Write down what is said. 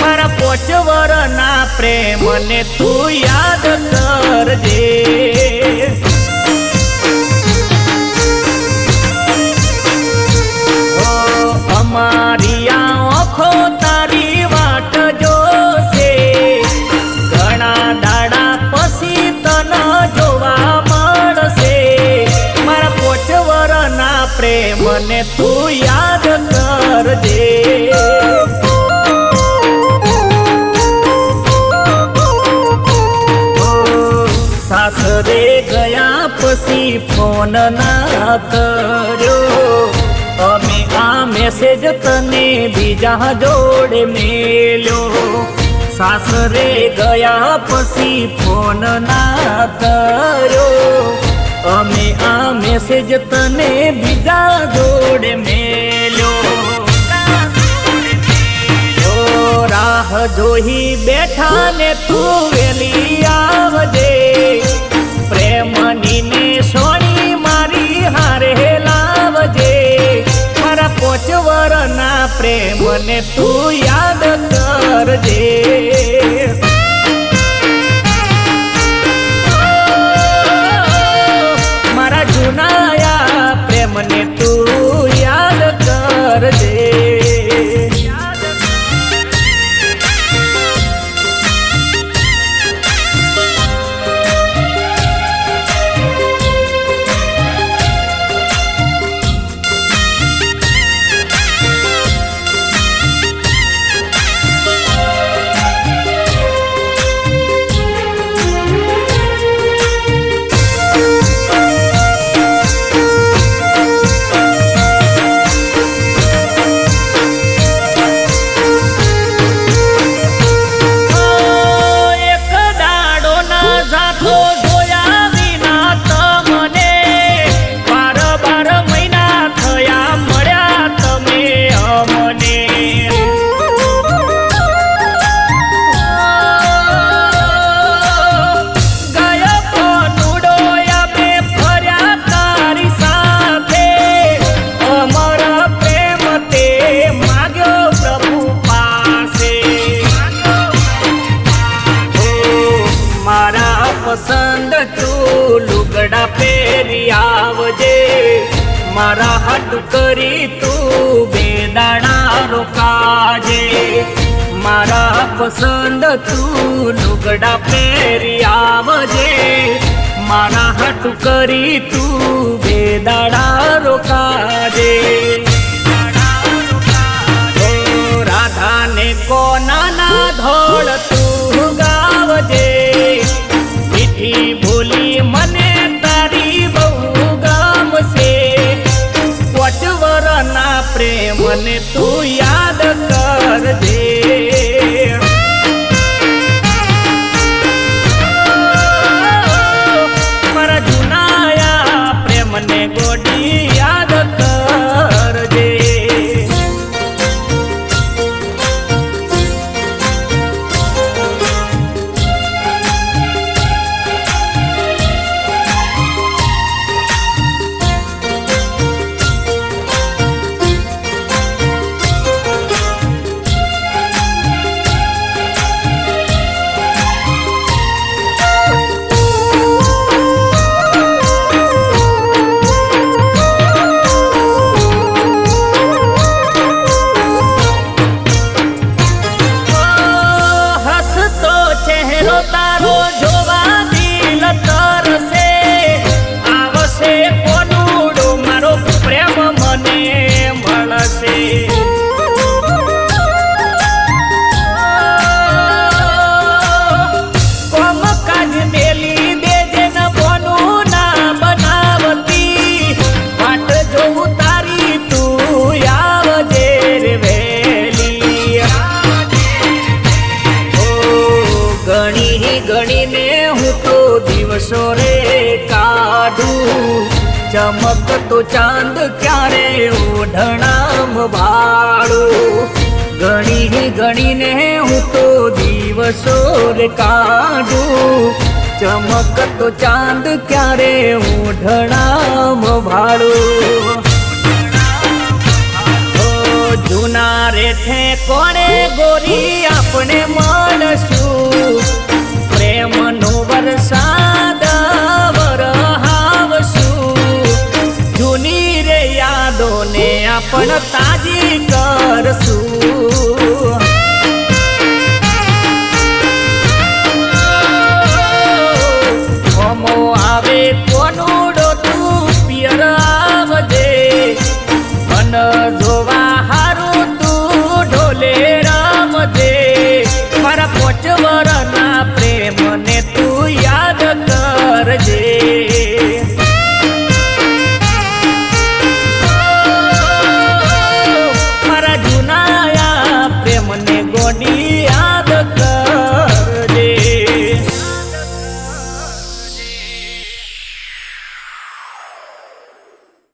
મારા પોચવર ના પ્રેમને તું યાદ સાસરે ગયા પછી ફોન ના કર્યો. અમે આ મેસેજ તને બીજા જોડે મેલ્યો. સાસરે ગયા પછી ફોન ના કર્યો. અમે આ મેસેજ તને બીજા જોડે મેલ્યો. રાહ જોઈ બેઠા ને તું વેલી આવજે. મારા પોચવર ના પ્રેમને તું યાદ કરજે. આવજે મારા હટ કરી તું બેદાણા રોકાજે. મારા પસંદ તું લુગડા પહેરી આવજે. મારા હટ કરી તું બેદાણા રોકાજે પ્રેમને કાઢું ચમકતો ચાંદ ક્યારે ઓઢણામ ભાડું ગણી ગણીને હું તો દિવસો રે કાઢું. ચમકતો ચાંદ ક્યારે ઓઢણામ ભાડું જૂના રેઠે કોણે ગોરી? આપણે મળશું